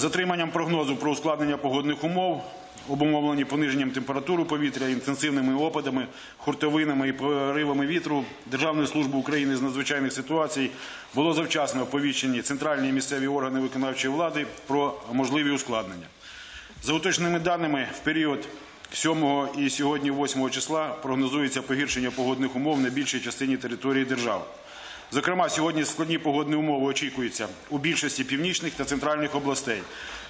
Затриманням прогнозу про ускладнення погодних умов, обумовлені пониженням температури повітря, інтенсивними опадами, хуртовинами і поривами вітру Державної служби України з надзвичайних ситуацій було завчасно оповіщені центральні і місцеві органи виконавчої влади про можливі ускладнення. За уточненими даними, в період 7 і сьогодні 8 числа прогнозується погіршення погодних умов на більшій частині території держави. Зокрема, сьогодні складні погодні умови очікуються у більшості північних та центральних областей.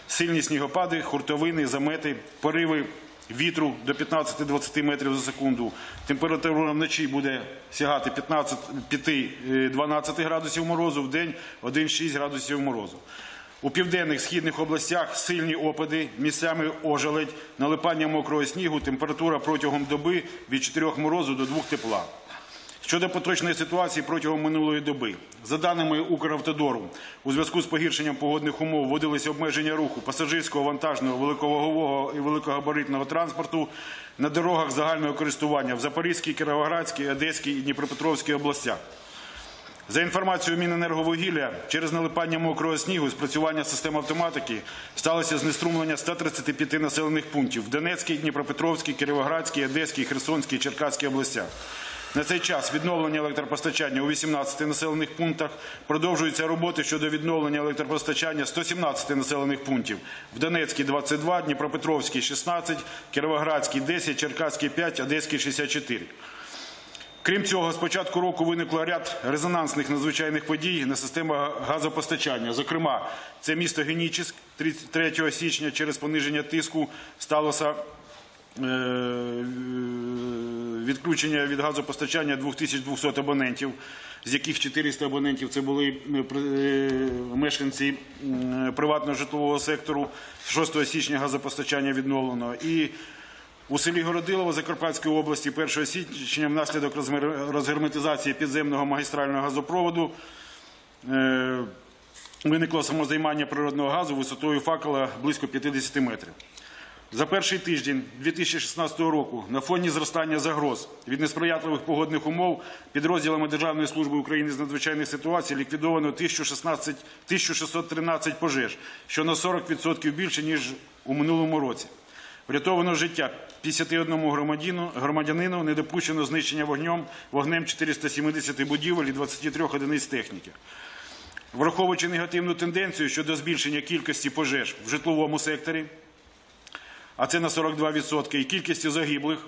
Сильні снігопади, хуртовини, замети, пориви вітру до 15-20 метрів за секунду. Температура вночі буде сягати 5-12 градусів морозу, в день 1-6 градусів морозу. У південних східних областях сильні опади, місцями ожеледь, налипання мокрого снігу, температура протягом доби від 4 морозу до 2 тепла. Щодо поточної ситуації протягом минулої доби, за даними Укравтодору, у зв'язку з погіршенням погодних умов вводилися обмеження руху пасажирського, вантажного, великовагового і великогабаритного транспорту на дорогах загального користування в Запорізькій, Кіровоградській, Одеській і Дніпропетровській областях. За інформацією Міненерговугілля, через налипання мокрого снігу, спрацювання систем автоматики сталося знеструмлення 135 населених пунктів в Донецькій, Дніпропетровській, Кіровоградській, Одеській, Херсонській, Черкаській областях. На цей час відновлення електропостачання у 18 населених пунктах продовжуються роботи щодо відновлення електропостачання 117 населених пунктів в Донецькій 22, Дніпропетровській 16, Кіровоградській 10, Черкаській 5, Одеській 64. Крім цього, з початку року виникло ряд резонансних надзвичайних подій на систему газопостачання. Зокрема, це місто Генічеськ 3 січня через пониження тиску сталося е, відключення від газопостачання 2200 абонентів, з яких 400 абонентів це були е, е, мешканці приватного житлового сектору. 6 січня газопостачання відновлено. І у селі Городилово Закарпатської області 1 січня внаслідок розгерметизації підземного магістрального газопроводу е, виникло самозаймання природного газу висотою факела близько 50 метрів. За перший тиждень 2016 року на фоні зростання загроз від несприятливих погодних умов підрозділами Державної служби України з надзвичайних ситуацій ліквідовано 1016, 1613 пожеж, що на 40% більше, ніж у минулому році. Врятовано життя 51 громадянину, громадянину, не допущено знищення вогнем, вогнем 470 будівель і 23 одиниць техніки. Враховуючи негативну тенденцію щодо збільшення кількості пожеж в житловому секторі, а це на 42%, і кількістю загиблих.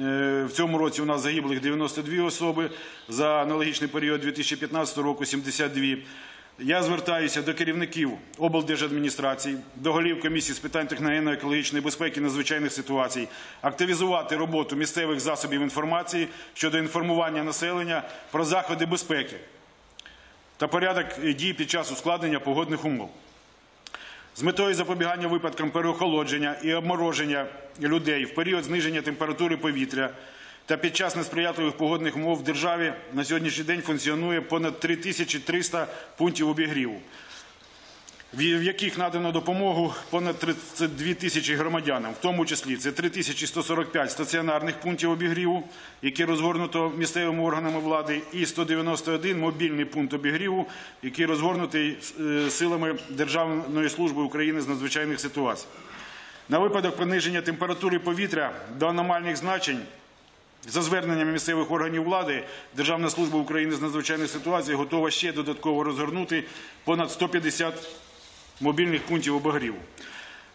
Е, В цьому році у нас загиблих 92 особи, за аналогічний період 2015 року 72. Я звертаюся до керівників облдержадміністрацій, до голів комісії з питань техногенно-екологічної безпеки надзвичайних ситуацій, активізувати роботу місцевих засобів інформації щодо інформування населення про заходи безпеки та порядок дій під час ускладнення погодних умов. З метою запобігання випадкам переохолодження і обмороження людей в період зниження температури повітря та під час несприятливих погодних умов в державі на сьогоднішній день функціонує понад 3300 пунктів обігріву, в яких надано допомогу понад 32 тисячі громадянам, в тому числі це 3145 стаціонарних пунктів обігріву, які розгорнуто місцевими органами влади, і 191 мобільний пункт обігріву, який розгорнутий е, силами Державної служби України з надзвичайних ситуацій. На випадок пониження температури повітря до аномальних значень за зверненнями місцевих органів влади, Державна служба України з надзвичайних ситуацій готова ще додатково розгорнути понад 150 мобільних пунктів обігріву.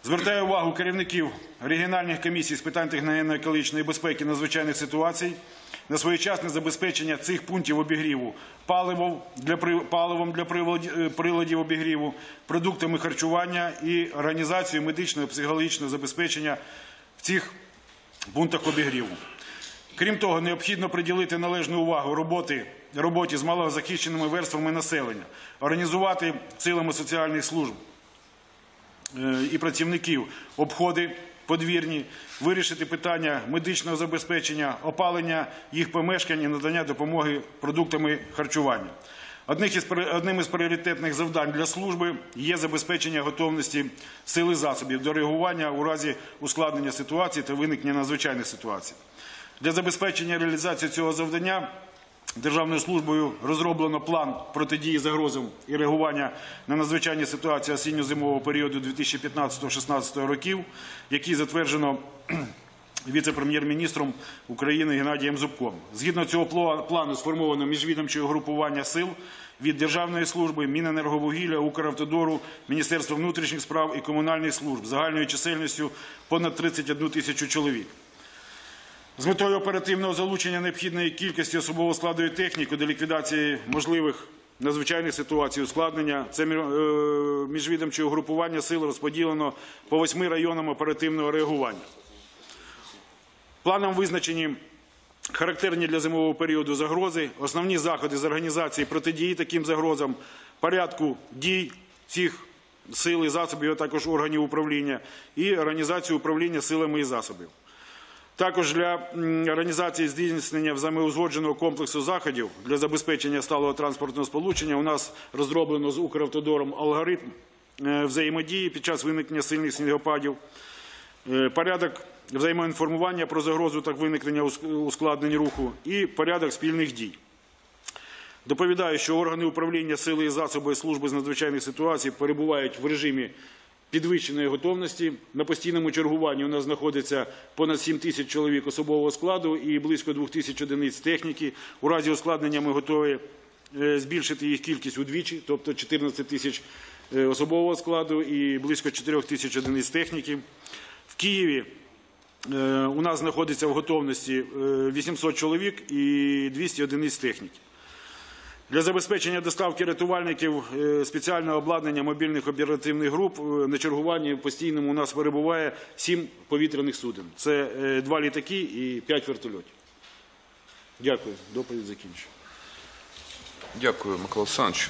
Звертаю увагу керівників регіональних комісій з питань техногенно-екологічної безпеки надзвичайних ситуацій на своєчасне забезпечення цих пунктів обігріву паливом для, е, приладів обігріву, продуктами харчування і організацією медичного і психологічного забезпечення в цих пунктах обігріву. Крім того, необхідно приділити належну увагу роботи, роботі з малозахищеними верствами населення, організувати силами соціальних служб і працівників обходи подвірні, вирішити питання медичного забезпечення, опалення їх помешкань і надання допомоги продуктами харчування. Одним із пріоритетних завдань для служби є забезпечення готовності сил і засобів до реагування у разі ускладнення ситуації та виникнення надзвичайних ситуацій. Для забезпечення реалізації цього завдання Державною службою розроблено план протидії загрозам і реагування на надзвичайні ситуації осінньо-зимового періоду 2015-2016 років, який затверджено віце-прем'єр-міністром України Геннадієм Зубком. Згідно цього пла- плану сформовано міжвідомче угрупування сил від Державної служби, Міненерговугілля, Укравтодору, Міністерства внутрішніх справ і комунальних служб загальною чисельністю понад 31 тисячу чоловік. З метою оперативного залучення необхідної кількості особового складу і техніки до ліквідації можливих надзвичайних ситуацій ускладнення, це е, міжвідомче угрупування сил розподілено по восьми районам оперативного реагування. Планом визначені характерні для зимового періоду загрози, основні заходи з організації протидії таким загрозам, порядку дій цих сил і засобів, а також органів управління і організацію управління силами і засобів. Також для організації здійснення взаємоузгодженого комплексу заходів для забезпечення сталого транспортного сполучення у нас розроблено з Укравтодором алгоритм е, взаємодії під час виникнення сильних снігопадів, е, порядок взаємоінформування про загрозу та виникнення ускладнень руху і порядок спільних дій. Доповідаю, що органи управління сили і засоби служби з надзвичайних ситуацій перебувають в режимі підвищеної готовності. На постійному чергуванні у нас знаходиться понад 7 тисяч чоловік особового складу і близько 2 тисяч одиниць техніки. У разі ускладнення ми готові е, збільшити їх кількість удвічі, тобто 14 тисяч е, особового складу і близько 4 тисяч одиниць техніки. В Києві е, у нас знаходиться в готовності е, 800 чоловік і 200 одиниць техніки. Для забезпечення доставки рятувальників е, спеціального обладнання мобільних оперативних груп е, на чергуванні постійному у нас перебуває сім повітряних суден. Це е, два літаки і п'ять вертольотів. Дякую. Доповідь закінчу. Дякую, Микола Олександрович.